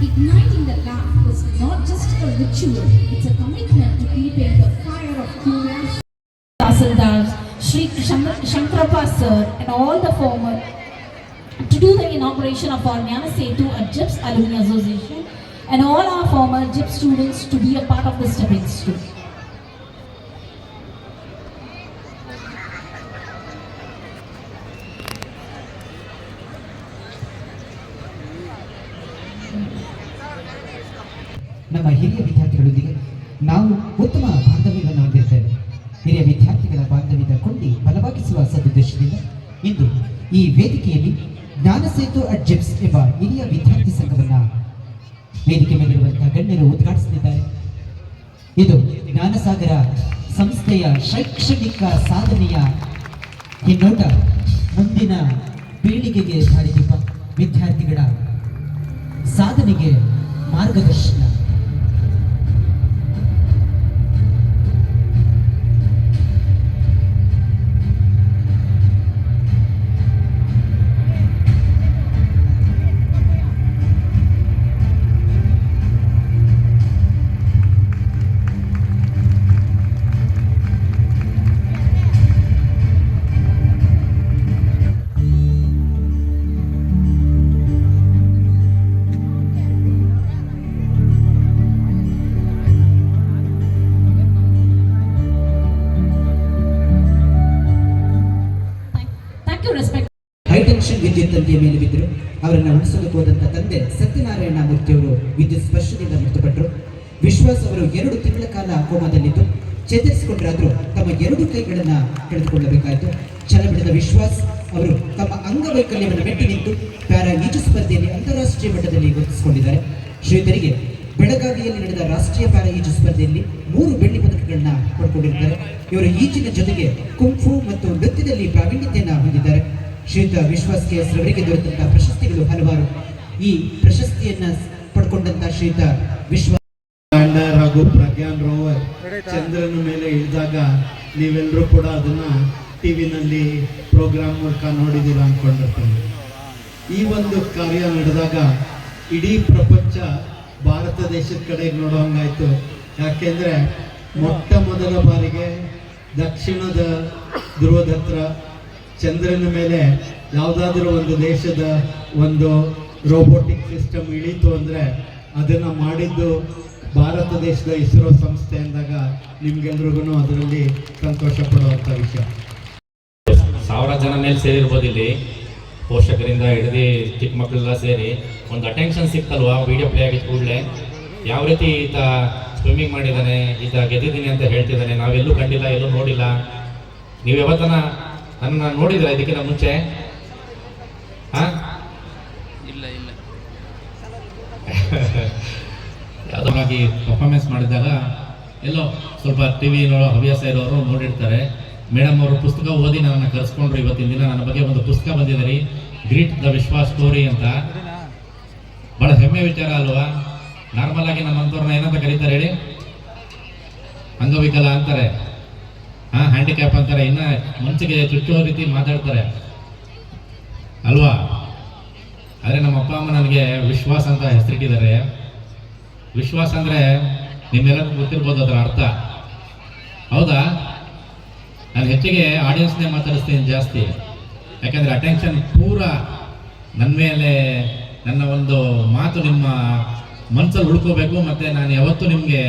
Igniting the lamp is not just a ritual, it's a commitment to keeping the fire of curiosity. Sri Sham- sir and all the former to do the inauguration of our Jnana Setu at JIPS Alumni Association and all our former JIPS students to be a part of the stepping stone. ನಮ್ಮ ಹಿರಿಯ ವಿದ್ಯಾರ್ಥಿಗಳೊಂದಿಗೆ ನಾವು ಉತ್ತಮ ಬಾಂಧವ್ಯವನ್ನು ಹೊಂದಿರ್ತೇವೆ. ಹಿರಿಯ ವಿದ್ಯಾರ್ಥಿಗಳ ಬಾಂಧವ್ಯದ ಕೊಂಡಿ ಬಲವಾಗಿಸುವ ಸದುದ್ದೇಶದಿಂದ ಇಂದು ಈ ವೇದಿಕೆಯಲ್ಲಿ ಜ್ಞಾನಸೇತು ಅಟ್ ಜಿಪ್ಸ್ ಎಂಬ ಹಿರಿಯ ವಿದ್ಯಾರ್ಥಿ ಸಂಘವನ್ನ ವೇದಿಕೆ ಮೇಲಿರುವಂತಹ ಗಣ್ಯರು ಉದ್ಘಾಟಿಸಲಿದ್ದಾರೆ. ಇದು ಜ್ಞಾನಸಾಗರ ಸಂಸ್ಥೆಯ ಶೈಕ್ಷಣಿಕ ಸಾಧನೆಯ ಹಿನ್ನೋಟ. ಮುಂದಿನ ಪೀಳಿಗೆಗೆ ದಾರಿದೀಪ ವಿದ್ಯಾರ್ಥಿಗಳ ಸಾಧನೆಗೆ ಮಾರ್ಗದರ್ಶನ. ಹೈಟೆನ್ಷನ್ ತಂದೆಯ ಮೇಲೆ ಬಿದ್ದರು. ಅವರನ್ನು ಉಳಿಸಲು ಹೋದಂತ ತಂದೆ ಸತ್ಯನಾರಾಯಣ ಮೂರ್ತಿಯವರು ವಿದ್ಯುತ್ ಸ್ಪರ್ಶದಿಂದ ಮೃತಪಟ್ಟರು. ವಿಶ್ವಾಸ್ ಅವರು ಎರಡು ತಿಂಗಳ ಕಾಲ ಕೋಮಾದಲ್ಲಿದ್ದು, ಚೇತರಿಸಿಕೊಂಡರಾದರೂ ತಮ್ಮ ಎರಡು ಕೈಗಳನ್ನ ಕಳೆದುಕೊಳ್ಳಬೇಕಾಯಿತು. ಛಲ ಬಿಡದ ವಿಶ್ವಾಸ್ ಅವರು ತಮ್ಮ ಅಂಗವೈಕಲ್ಯವನ್ನು ಮೆಟ್ಟಿ ನಿಂತು ಪ್ಯಾರಾ ಈಜು ಸ್ಪರ್ಧೆಯಲ್ಲಿ ಅಂತಾರಾಷ್ಟ್ರೀಯ ಮಟ್ಟದಲ್ಲಿ ಗುರುತಿಸಿಕೊಂಡಿದ್ದಾರೆ ಶ್ರೀಧರಿಗೆ ಬೆಳಗಾವಿಯಲ್ಲಿ ನಡೆದ ರಾಷ್ಟ್ರೀಯ ಪ್ಯಾರಾ ಈಜು ಸ್ಪರ್ಧೆಯಲ್ಲಿ ಮೂರು ಬೆಳ್ಳಿ ಪದಕಗಳನ್ನ ಪಡ್ಕೊಂಡಿದ್ದಾರೆ. ಇವರು ಈಜಿನ ಜೊತೆಗೆ ಕುಂಫು ಮತ್ತು ನೃತ್ಯದಲ್ಲಿ ಪ್ರಾವೀಣ್ಯತೆಯನ್ನು ಹೊಂದಿದ್ದಾರೆ. ಶ್ರೀಯುತ ವಿಶ್ವಾಸ್ ಕೆ ಎಸ್ ರವರಿಗೆ ದೊರೆತಂತಹ ಪ್ರಶಸ್ತಿಗಳು ಹಲವಾರು. ಈ ಪ್ರಶಸ್ತಿಯನ್ನ ಪಡ್ಕೊಂಡಂತ ಶ್ರೀಯುತ ವಿಶ್ವ ಹಾಗೂ ಪ್ರಜ್ಞಾನ್ ರೋವರ್ ಚಂದ್ರನ ಮೇಲೆ ಇಳಿದಾಗ ನೀವೆಲ್ಲರೂ ಕೂಡ ಅದನ್ನ ಟಿವಿನಲ್ಲಿ ಪ್ರೋಗ್ರಾಮ್ ಮೂಲಕ ನೋಡಿದ್ದೀರಾ ಅನ್ಕೊಂಡಿರ್ತೀನಿ. ಈ ಒಂದು ಕಾರ್ಯ ನಡೆದಾಗ ಇಡೀ ಪ್ರಪಂಚ ಭಾರತ ದೇಶದ ಕಡೆಗೆ ನೋಡೋಂಗಾಯ್ತು. ಯಾಕೆಂದ್ರೆ ಮೊಟ್ಟ ಮೊದಲ ಬಾರಿಗೆ ದಕ್ಷಿಣದ ಧ್ರುವದ ಹತ್ರ ಚಂದ್ರನ ಮೇಲೆ ಯಾವುದಾದ್ರೂ ಒಂದು ದೇಶದ ಒಂದು ರೋಬೋಟಿಕ್ ಸಿಸ್ಟಮ್ ಇಳೀತು ಅಂದರೆ ಅದನ್ನು ಮಾಡಿದ್ದು ಭಾರತ ದೇಶದ ಇಸ್ರೋ ಸಂಸ್ಥೆ ಅಂದಾಗ ನಿಮ್ಗೆಲ್ರಿಗೂ ಅದರಲ್ಲಿ ಸಂತೋಷ ಪಡುವಂಥ ವಿಷಯ. ಸಾವಿರ ಜನ ಮೇಲೆ ಸೇರಿರ್ಬೋದು ಇಲ್ಲಿ. ಪೋಷಕರಿಂದ ಹಿಡಿದು ಚಿಕ್ಕ ಮಕ್ಕಳೆಲ್ಲ ಸೇರಿ ಒಂದು ಅಟೆನ್ಷನ್ ಸಿಕ್ತಲ್ವಾ? ವಿಡಿಯೋ ಪ್ಲೇ ಆಗಿದ್ದ ಕೂಡಲೇ. ಯಾವ ರೀತಿ ಈತ ಸ್ವಿಮ್ಮಿಂಗ್ ಮಾಡಿದ್ದಾನೆ ಈತ ಗೆದ್ದಿದ್ದೀನಿ ಅಂತ ಹೇಳ್ತಿದ್ದಾನೆ ನಾವೆಲ್ಲೂ ಕಂಡಿಲ್ಲ, ಎಲ್ಲೂ ನೋಡಿಲ್ಲ. ನೀವು ಯಾವತ್ತನ ನನ್ನ ನೋಡಿದ್ರ ಇದಕ್ಕಿಂತ ಮುಂಚೆ? ಹಾ? ಇಲ್ಲ ಇಲ್ಲ. ಯಾವುದಾಗಿ ಪರ್ಫಾರ್ಮೆನ್ಸ್ ಮಾಡಿದಾಗ ಎಲ್ಲೋ ಸ್ವಲ್ಪ ಟಿ ವಿ ನೋಡೋ ಹವ್ಯಾಸ ಇರೋರು ನೋಡಿರ್ತಾರೆ. ಮೇಡಮ್ ಅವರು ಪುಸ್ತಕ ಓದಿ ನನ್ನನ್ನು ಕರೆಸ್ಕೊಂಡ್ರು ಇವತ್ತಿನ ದಿನ. ನನ್ನ ಬಗ್ಗೆ ಒಂದು ಪುಸ್ತಕ ಬಂದಿದೆ ರೀ. ಗ್ರೀಟ್ ದ ವಿಶ್ವಾಸ್ ಸ್ಟೋರಿ ಅಂತ. ಬಹಳ ಹೆಮ್ಮೆ ವಿಚಾರ ಅಲ್ವಾ? ನಾರ್ಮಲ್ ಆಗಿ ನಮ್ಮಂಥವ್ರನ್ನ ಏನಂತ ಕರೀತಾರೆ ಹೇಳಿ? ಅಂಗವಿಕಲ ಅಂತಾರೆ. ಹಾ ಹ್ಯಾಂಡಿಕ್ಯಾಪ್ ಅಂತಾರೆ. ಇನ್ನ ಮನ್ಸಿಗೆ ಚುಚ್ಚೋ ರೀತಿ ಮಾತಾಡ್ತಾರೆ. ಅಲ್ವಾ? ಆದರೆ ನಮ್ಮ ಅಪ್ಪ ಅಮ್ಮ ನನಗೆ ವಿಶ್ವಾಸ ಅಂತ ಹೆಸರಿಟ್ಟಿದ್ದಾರೆ. ವಿಶ್ವಾಸ ಅಂದರೆ ನಿಮ್ಮೆಲ್ಲರಿಗೂ ಗೊತ್ತಿರ್ಬೋದು ಅದರ ಅರ್ಥ. ಹೌದಾ? ನಾನು ಹೆಚ್ಚಿಗೆ ಆಡಿಯನ್ಸ್ನೇ ಮಾತಾಡಿಸ್ತೀನಿ ಜಾಸ್ತಿ. ಯಾಕಂದರೆ ಅಟೆನ್ಷನ್ ಪೂರ ನನ್ನ ಮೇಲೆ, ನನ್ನ ಒಂದು ಮಾತು ನಿಮ್ಮ ಮನಸ್ಸಲ್ಲಿ ಉಳ್ಕೋಬೇಕು, ಮತ್ತು ನಾನು ಯಾವತ್ತೂ ನಿಮಗೆ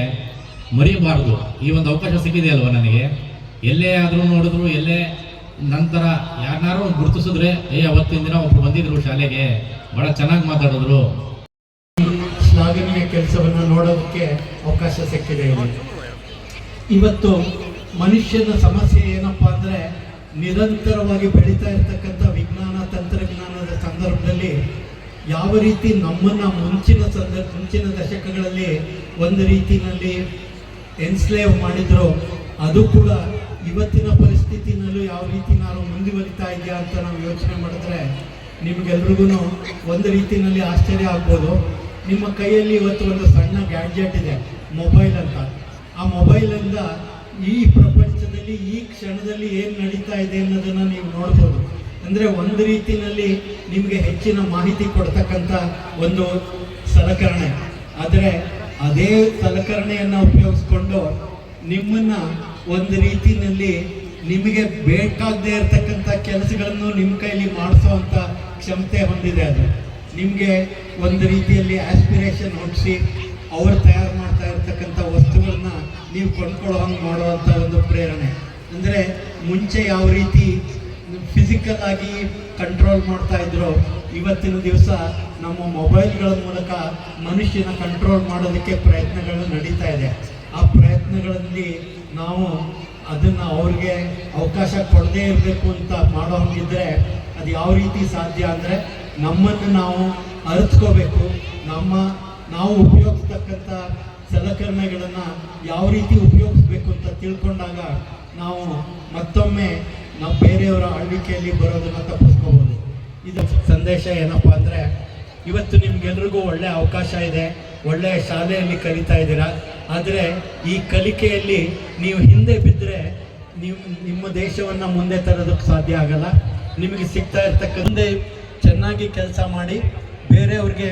ಮರೆಯಬಾರ್ದು. ಈ ಒಂದು ಅವಕಾಶ ಸಿಕ್ಕಿದೆ ಅಲ್ವಾ ನನಗೆ? ಎಲ್ಲೇ ಆದರೂ ನೋಡಿದ್ರು, ಎಲ್ಲೇ ನಂತರ ಯಾರನ್ನಾರು ಗುರುತಿಸಿದ್ರೆ, ಏ, ಅವತ್ತಿನ ದಿನ ಒಬ್ರು ಬಂದಿದ್ರು ಶಾಲೆಗೆ, ಬಹಳ ಚೆನ್ನಾಗಿ ಮಾತಾಡಿದ್ರು. ಶ್ಲಾಘನೀಯ ಕೆಲಸವನ್ನು ನೋಡೋದಕ್ಕೆ ಅವಕಾಶ ಸಿಕ್ಕಿದೆ ಇವತ್ತು ಮನುಷ್ಯನ ಸಮಸ್ಯೆ ಏನಪ್ಪಾ ಅಂದ್ರೆ, ನಿರಂತರವಾಗಿ ಬೆಳೀತಾ ಇರ್ತಕ್ಕಂಥ ವಿಜ್ಞಾನ, ತಂತ್ರಜ್ಞಾನದ ಸಂದರ್ಭದಲ್ಲಿ ಯಾವ ರೀತಿ ನಮ್ಮನ್ನ ಮುಂಚಿನ ಸಂದರ್ಭ ಮುಂಚಿನ ದಶಕಗಳಲ್ಲಿ ಒಂದು ರೀತಿಯಲ್ಲಿ ಎನ್ಸ್ಲೇವ್ ಮಾಡಿದ್ರು, ಅದು ಕೂಡ ಇವತ್ತಿನ ಪರಿಸ್ಥಿತಿನಲ್ಲೂ ಯಾವ ರೀತಿ ನಾನು ಮುಂದುವರಿತಾ ಇದೆಯಾ ಅಂತ ನಾವು ಯೋಚನೆ ಮಾಡಿದ್ರೆ ನಿಮಗೆಲ್ರಿಗೂ ಒಂದು ರೀತಿಯಲ್ಲಿ ಆಶ್ಚರ್ಯ ಆಗ್ಬೋದು. ನಿಮ್ಮ ಕೈಯಲ್ಲಿ ಇವತ್ತು ಒಂದು ಸಣ್ಣ ಗ್ಯಾಡ್ಜೆಟ್ ಇದೆ, ಮೊಬೈಲ್ ಅಂತ. ಆ ಮೊಬೈಲಿಂದ ಈ ಪ್ರಪಂಚದಲ್ಲಿ ಈ ಕ್ಷಣದಲ್ಲಿ ಏನು ನಡೀತಾ ಇದೆ ಅನ್ನೋದನ್ನು ನೀವು ನೋಡ್ಬೋದು. ಅಂದರೆ ಒಂದು ರೀತಿಯಲ್ಲಿ ನಿಮಗೆ ಹೆಚ್ಚಿನ ಮಾಹಿತಿ ಕೊಡ್ತಕ್ಕಂಥ ಒಂದು ಸಲಕರಣೆ. ಆದರೆ ಅದೇ ಸಲಕರಣೆಯನ್ನು ಉಪಯೋಗಿಸ್ಕೊಂಡು ನಿಮ್ಮನ್ನ ಒಂದು ರೀತಿಯಲ್ಲಿ ನಿಮಗೆ ಬೇಕಾಗದೇ ಇರತಕ್ಕಂಥ ಕೆಲಸಗಳನ್ನು ನಿಮ್ಮ ಕೈಲಿ ಮಾಡಿಸೋವಂಥ ಕ್ಷಮತೆ ಹೊಂದಿದೆ ಅದು. ನಿಮಗೆ ಒಂದು ರೀತಿಯಲ್ಲಿ ಆಸ್ಪಿರೇಷನ್ ಹುಟ್ಟಿಸಿ ಅವರು ತಯಾರು ಮಾಡ್ತಾ ಇರ್ತಕ್ಕಂಥ ವಸ್ತುಗಳನ್ನ ನೀವು ಕೊಂಡ್ಕೊಳ್ಳೋ ಹಂಗೆ ಮಾಡುವಂಥ ಒಂದು ಪ್ರೇರಣೆ. ಅಂದರೆ ಮುಂಚೆ ಯಾವ ರೀತಿ ಫಿಸಿಕಲ್ ಆಗಿ ಕಂಟ್ರೋಲ್ ಮಾಡ್ತಾ ಇದ್ರು, ಇವತ್ತಿನ ದಿವಸ ನಮ್ಮ ಮೊಬೈಲ್ಗಳ ಮೂಲಕ ಮನುಷ್ಯನ ಕಂಟ್ರೋಲ್ ಮಾಡೋದಕ್ಕೆ ಪ್ರಯತ್ನಗಳು ನಡೀತಾ ಇದೆ. ಆ ಪ್ರಯತ್ನಗಳಲ್ಲಿ ನಾವು ಅದನ್ನು ಅವ್ರಿಗೆ ಅವಕಾಶ ಕೊಡದೇ ಇರಬೇಕು ಅಂತ ಮಾಡೋ ಹಂಗಿದ್ರೆ ಅದು ಯಾವ ರೀತಿ ಸಾಧ್ಯ ಅಂದರೆ ನಮ್ಮನ್ನು ನಾವು ಅರಿತ್ಕೋಬೇಕು. ನಮ್ಮ ನಾವು ಉಪಯೋಗಿಸ್ತಕ್ಕಂಥ ಸಲಕರಣೆಗಳನ್ನು ಯಾವ ರೀತಿ ಉಪಯೋಗಿಸ್ಬೇಕು ಅಂತ ತಿಳ್ಕೊಂಡಾಗ ನಾವು ಮತ್ತೊಮ್ಮೆ ನಾವು ಬೇರೆಯವರ ಆಳ್ವಿಕೆಯಲ್ಲಿ ಬರೋದನ್ನು ತಪ್ಪಿಸ್ಕೋಬೋದು. ಇದು ಸಂದೇಶ ಏನಪ್ಪ ಅಂದರೆ, ಇವತ್ತು ನಿಮಗೆಲ್ರಿಗೂ ಒಳ್ಳೆಯ ಅವಕಾಶ ಇದೆ ಒಳ್ಳೆಯ ಶಾಲೆಯಲ್ಲಿ ಕಲಿತಾ ಇದ್ದೀರಾ ಆದರೆ ಈ ಕಲಿಕೆಯಲ್ಲಿ ನೀವು ಹಿಂದೆ ಬಿದ್ದರೆ ನೀವು ನಿಮ್ಮ ದೇಶವನ್ನು ಮುಂದೆ ತರೋದಕ್ಕೆ ಸಾಧ್ಯ ಆಗಲ್ಲ. ನಿಮಗೆ ಸಿಗ್ತಾ ಇರ್ತಕ್ಕಂಥ ಚೆನ್ನಾಗಿ ಕೆಲಸ ಮಾಡಿ ಬೇರೆಯವ್ರಿಗೆ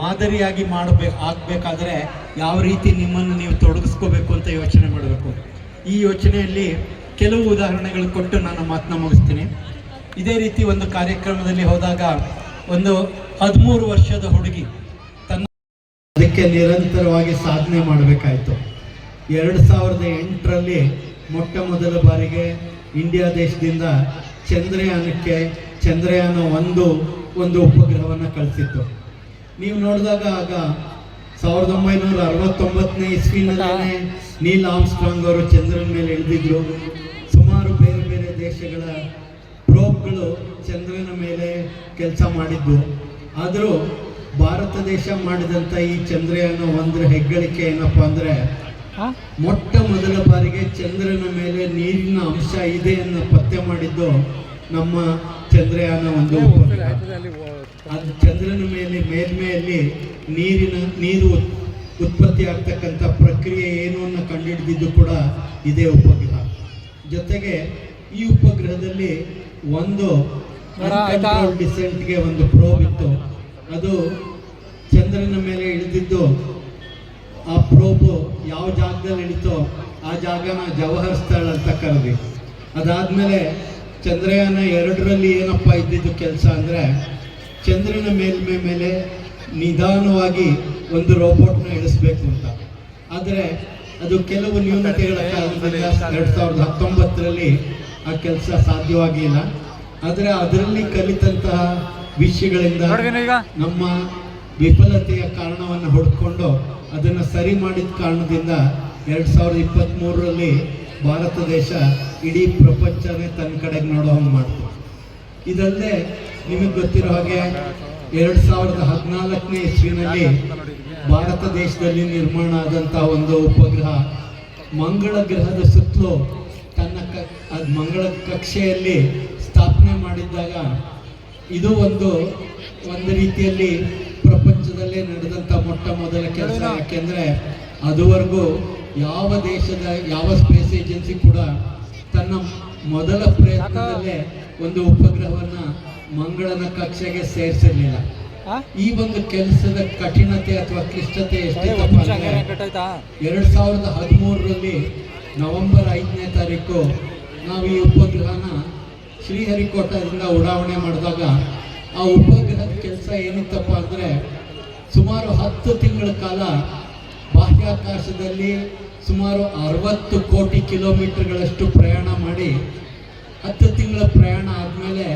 ಮಾದರಿಯಾಗಿ ಮಾಡಬೇಕು ಆಗಬೇಕಾದ್ರೆ ಯಾವ ರೀತಿ ನಿಮ್ಮನ್ನು ನೀವು ತೊಡಗಿಸ್ಕೋಬೇಕು ಅಂತ ಯೋಚನೆ ಮಾಡಬೇಕು. ಈ ಯೋಚನೆಯಲ್ಲಿ ಕೆಲವು ಉದಾಹರಣೆಗಳು ಕೊಟ್ಟು ನಾನು ಮಾತನ್ನ ಮುಗಿಸ್ತೀನಿ. ಇದೇ ರೀತಿ ಒಂದು ಕಾರ್ಯಕ್ರಮದಲ್ಲಿ ಹೋದಾಗ ಒಂದು ಹದಿಮೂರು ವರ್ಷದ ಹುಡುಗಿ ಅದಕ್ಕೆ ನಿರಂತರವಾಗಿ ಸಾಧನೆ ಮಾಡಬೇಕಾಯಿತು. ಎರಡು ಸಾವಿರದ ಎಂಟರಲ್ಲಿ ಮೊಟ್ಟ ಮೊದಲ ಬಾರಿಗೆ ಇಂಡಿಯಾ ದೇಶದಿಂದ ಚಂದ್ರಯಾನಕ್ಕೆ ಚಂದ್ರಯಾನ ಒಂದು ಒಂದು ಉಪಗ್ರಹವನ್ನು ಕಳಿಸಿತ್ತು. ನೀವು ನೋಡಿದಾಗ ಆಗ ಸಾವಿರದ ಒಂಬೈನೂರ ಅರವತ್ತೊಂಬತ್ತನೇ ಇಸ್ವಿನಲ್ಲೇ ನೀಲ್ ಆಮ್ಸ್ಟ್ರಾಂಗ್ ಅವರು ಚಂದ್ರನ ಮೇಲೆ ಇಳಿದಿದ್ರು. ಸುಮಾರು ಬೇರೆ ಬೇರೆ ದೇಶಗಳ ಪ್ರೋಬ್ಗಳು ಚಂದ್ರನ ಮೇಲೆ ಕೆಲಸ ಮಾಡಿದ್ದು. ಆದರೂ ಭಾರತ ದೇಶ ಮಾಡಿದಂಥ ಈ ಚಂದ್ರಯಾನ ಒಂದರ ಹೆಗ್ಗಳಿಕೆ ಏನಪ್ಪ ಅಂದರೆ ಮೊಟ್ಟ ಮೊದಲ ಬಾರಿಗೆ ಚಂದ್ರನ ಮೇಲೆ ನೀರಿನ ಅಂಶ ಇದೆ ಅನ್ನ ಪತ್ತೆ ಮಾಡಿದ್ದು ನಮ್ಮ ಚಂದ್ರಯಾನ ಒಂದು. ಅದು ಚಂದ್ರನ ಮೇಲೆ ಮೇಲ್ಮೆಯಲ್ಲಿ ನೀರಿನ ನೀರು ಉತ್- ಉತ್ಪತ್ತಿ ಆಗ್ತಕ್ಕಂಥ ಪ್ರಕ್ರಿಯೆ ಏನು ಅನ್ನ ಕಂಡುಹಿಡಿದಿದ್ದು ಕೂಡ ಇದೇ ಉಪಗ್ರಹ. ಜೊತೆಗೆ ಈ ಉಪಗ್ರಹದಲ್ಲಿ ಒಂದು ಡಿಸೆಂಟ್ಗೆ ಒಂದು ಪ್ರೋಬ್ ಇತ್ತು. ಅದು ಚಂದ್ರನ ಮೇಲೆ ಇಳಿದಿದ್ದು ಆ ಪ್ರೋಬು ಯಾವ ಜಾಗದಲ್ಲಿ ಇಳಿತೋ ಆ ಜಾಗನ ಜವಾಹರ್ ಸ್ಥಳ ಅಂತ ಕರೆದ್ವಿ. ಅದಾದಮೇಲೆ ಚಂದ್ರಯಾನ ಎರಡರಲ್ಲಿ ಏನಪ್ಪ ಇದ್ದಿದ್ದು ಕೆಲಸ ಅಂದರೆ ಚಂದ್ರನ ಮೇಲ್ಮೆ ಮೇಲೆ ನಿಧಾನವಾಗಿ ಒಂದು ರೋಬೋಟ್ನ ಇಳಿಸ್ಬೇಕು ಅಂತ. ಆದರೆ ಅದು ಕೆಲವು ನ್ಯೂನತೆಗಳ ಕಾರಣದಿಂದ ಎರಡು ಸಾವಿರದ ಹತ್ತೊಂಬತ್ತರಲ್ಲಿ ಆ ಕೆಲಸ ಸಾಧ್ಯವಾಗಿಲ್ಲ. ಆದರೆ ಅದರಲ್ಲಿ ಕಲಿತಂತಹ ವಿಷಯಗಳಿಂದ ನಮ್ಮ ವಿಫಲತೆಯ ಕಾರಣವನ್ನು ಹುಡ್ಕೊಂಡು ಅದನ್ನು ಸರಿ ಮಾಡಿದ ಕಾರಣದಿಂದ ಎರಡು ಸಾವಿರದ ಇಪ್ಪತ್ತ್ಮೂರರಲ್ಲಿ ಭಾರತ ದೇಶ ಇಡೀ ಪ್ರಪಂಚನೇ ತನ್ನ ಕಡೆಗೆ ನೋಡೋ ಹಂಗೆ ಮಾಡ್ತು. ಇದಲ್ಲದೆ ನಿಮಗೆ ಗೊತ್ತಿರೋ ಹಾಗೆ ಎರಡು ಸಾವಿರದ ಹದಿನಾಲ್ಕನೇ ಇಸ್ವಿನಲ್ಲಿ ಭಾರತ ದೇಶದಲ್ಲಿ ನಿರ್ಮಾಣ ಆದಂಥ ಒಂದು ಉಪಗ್ರಹ ಮಂಗಳ ಗ್ರಹದ ಸುತ್ತಲೂ ತನ್ನ ಕ ಅದು ಮಂಗಳ ಕಕ್ಷೆಯಲ್ಲಿ ಸ್ಥಾಪನೆ ಮಾಡಿದ್ದಾಗ ಇದು ಒಂದು ಒಂದು ರೀತಿಯಲ್ಲಿ ಪ್ರಪಂಚದಲ್ಲೇ ನಡೆದಂಥ ಮೊಟ್ಟ ಮೊದಲ ಕೆಲಸ. ಯಾಕೆಂದರೆ ಅದುವರೆಗೂ ಯಾವ ದೇಶದ ಯಾವ ಸ್ಪೇಸ್ ಏಜೆನ್ಸಿ ಕೂಡ ತನ್ನ ಮೊದಲ ಪ್ರಯತ್ನದಲ್ಲೇ ಒಂದು ಉಪಗ್ರಹವನ್ನ ಮಂಗಳನ ಕಕ್ಷೆಗೆ ಸೇರಿಸಿರಲಿಲ್ಲ. ಈ ಒಂದು ಕೆಲಸದ ಕಠಿಣತೆ ಅಥವಾ ಕ್ಲಿಷ್ಟತೆ ಎಷ್ಟಿತ್ತಪ್ಪ ಎರಡು ಎರಡ್ ಸಾವಿರದ ಹದಿಮೂರರಲ್ಲಿ ನವೆಂಬರ್ ಐದನೇ ತಾರೀಕು ನಾವು ಈ ಉಪಗ್ರಹನ ಶ್ರೀಹರಿಕೋಟದಿಂದ ಉಡಾವಣೆ ಮಾಡಿದಾಗ ಆ ಉಪಗ್ರಹದ ಕೆಲಸ ಏನಿತ್ತಪ್ಪ ಅಂದರೆ ಸುಮಾರು ಹತ್ತು ತಿಂಗಳ ಕಾಲ ಬಾಹ್ಯಾಕಾಶದಲ್ಲಿ ಸುಮಾರು ಅರವತ್ತು ಕೋಟಿ ಕಿಲೋಮೀಟರ್ಗಳಷ್ಟು ಪ್ರಯಾಣ ಮಾಡಿ ಹತ್ತು ತಿಂಗಳ ಪ್ರಯಾಣ ಆದಮೇಲೆ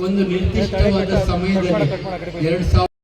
ಒಂದು ನಿರ್ದಿಷ್ಟವಾದ ಸಮಯದಲ್ಲಿ ಎರಡು ಸಾವಿರ